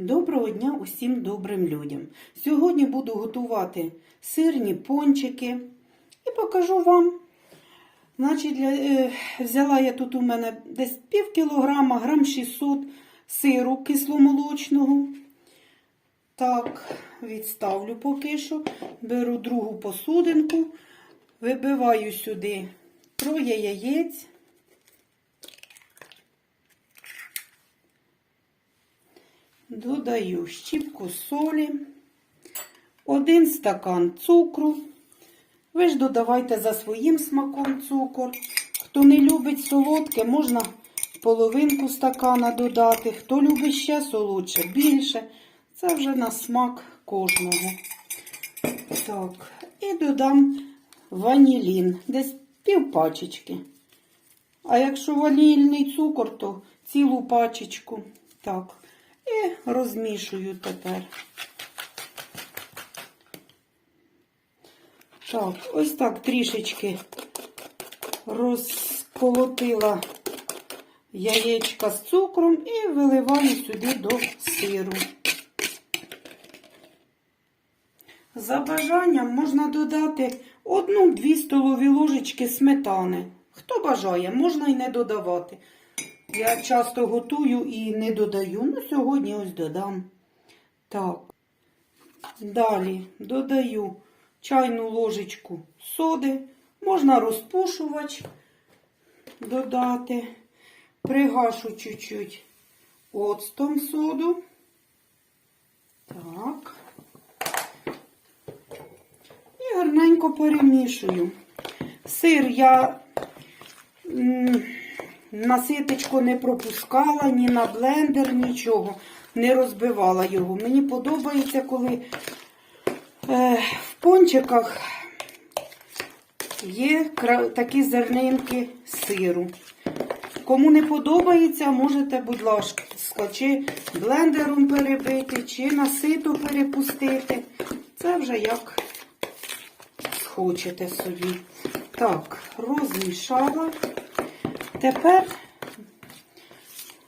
Доброго дня усім добрим людям. Сьогодні буду готувати сирні пончики і покажу вам. Значить, для, е, взяла я тут у мене десь пів кілограма, грам 600 сиру кисломолочного. Так, відставлю поки що. Беру другу посудинку, вибиваю сюди троє яєць. Додаю щіпку солі, один стакан цукру. Ви ж додавайте за своїм смаком цукор. Хто не любить солодке, можна половинку стакана додати. Хто любить ще солодше, більше. Це вже на смак кожного. Так, і додам ванілін, десь пів пачечки. А якщо ванільний цукор, то цілу пачечку. Так. І розмішую тепер. Так, ось так трішечки розколотила яєчка з цукром і виливаю сюди до сиру. За бажанням можна додати одну-дві столові ложечки сметани. Хто бажає, можна і не додавати. Я часто готую і не додаю. Ну, сьогодні ось додам. Так. Далі додаю чайну ложечку соди. Можна розпушувач додати. Пригашу чуть-чуть оцтом соду. Так. І гарненько перемішую. Сир я. М, не пропускала, ні на блендер, нічого. Не розбивала його. Мені подобається, коли е, в пончиках є такі зернинки сиру. Кому не подобається, можете, будь ласка, чи блендером перебити, чи на сито перепустити. Це вже як хочете собі. Так, розмішала. Тепер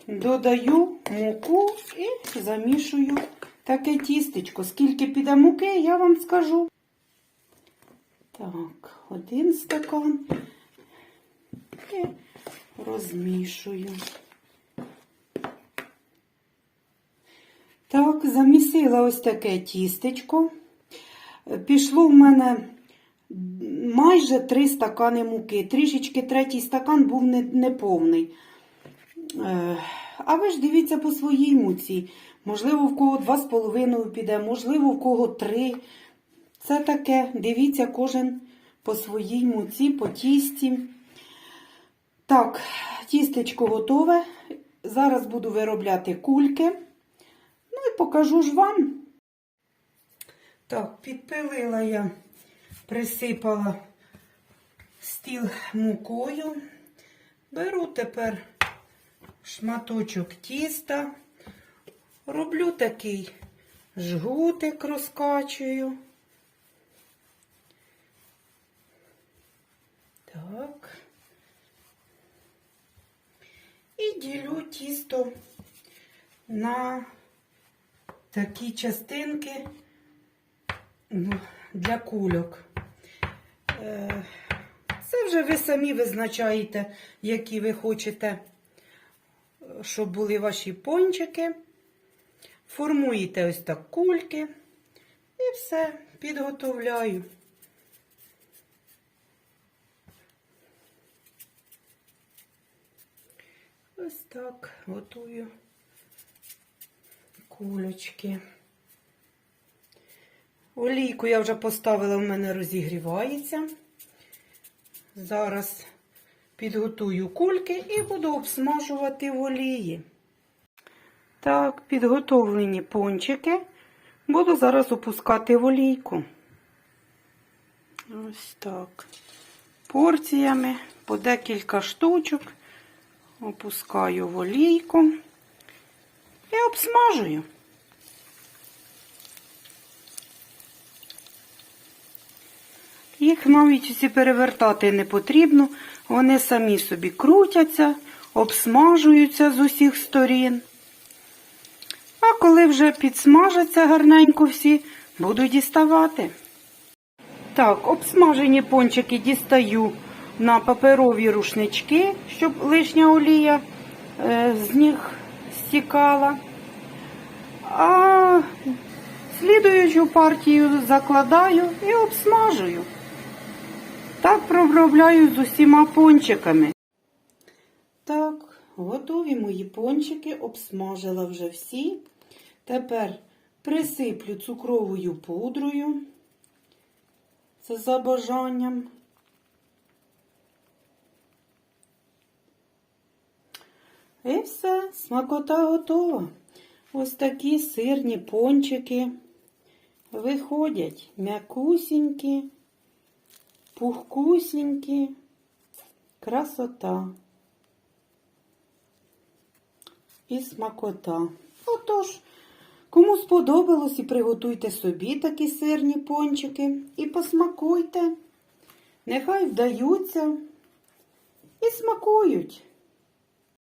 додаю муку і замішую таке тістечко. Скільки піде муки, я вам скажу. Так, один стакан і розмішую. Так, замісила ось таке тістечко. Пішло в мене майже 3 стакани муки. Трішечки третій стакан був неповний. Е, А ви ж дивіться по своїй муці. Можливо, в кого 2,5 піде, можливо, в кого 3. Це таке, дивіться, кожен по своїй муці, по тісті. Так, тістечко готове. Зараз буду виробляти кульки. Ну і покажу ж вам. Так, підпилила я присипала стіл мукою. Беру тепер шматочок тіста, роблю такий жгутик, розкачую. Так. І ділю тісто на такі частинки ну, для кульок. Е, Це вже ви самі визначаєте, які ви хочете, е, щоб були ваші пончики. Формуєте ось так кульки і все підготовляю. Ось так готую кулечки. Олійку я вже поставила, в мене розігрівається. Зараз підготую кульки і буду обсмажувати в олії. Так, підготовлені пончики. Буду зараз опускати в олійку. Ось так. Порціями по декілька штучок. Опускаю в олійку і обсмажую. Їх навіть всі перевертати не потрібно. Вони самі собі крутяться, обсмажуються з усіх сторін. А коли вже підсмажаться гарненько всі, буду діставати. Так, обсмажені пончики дістаю на паперові рушнички, щоб лишня олія е, з них стікала. А слідуючу партію закладаю і обсмажую. Так проробляю з усіма пончиками. Так, готові мої пончики, обсмажила вже всі. Тепер присиплю цукровою пудрою. Це за бажанням. І все, смакота готова. Ось такі сирні пончики виходять м'якусінькі, пухкусінькі, красота і смакота. Отож, кому сподобалось і приготуйте собі такі сирні пончики і посмакуйте. Нехай вдаються і смакують.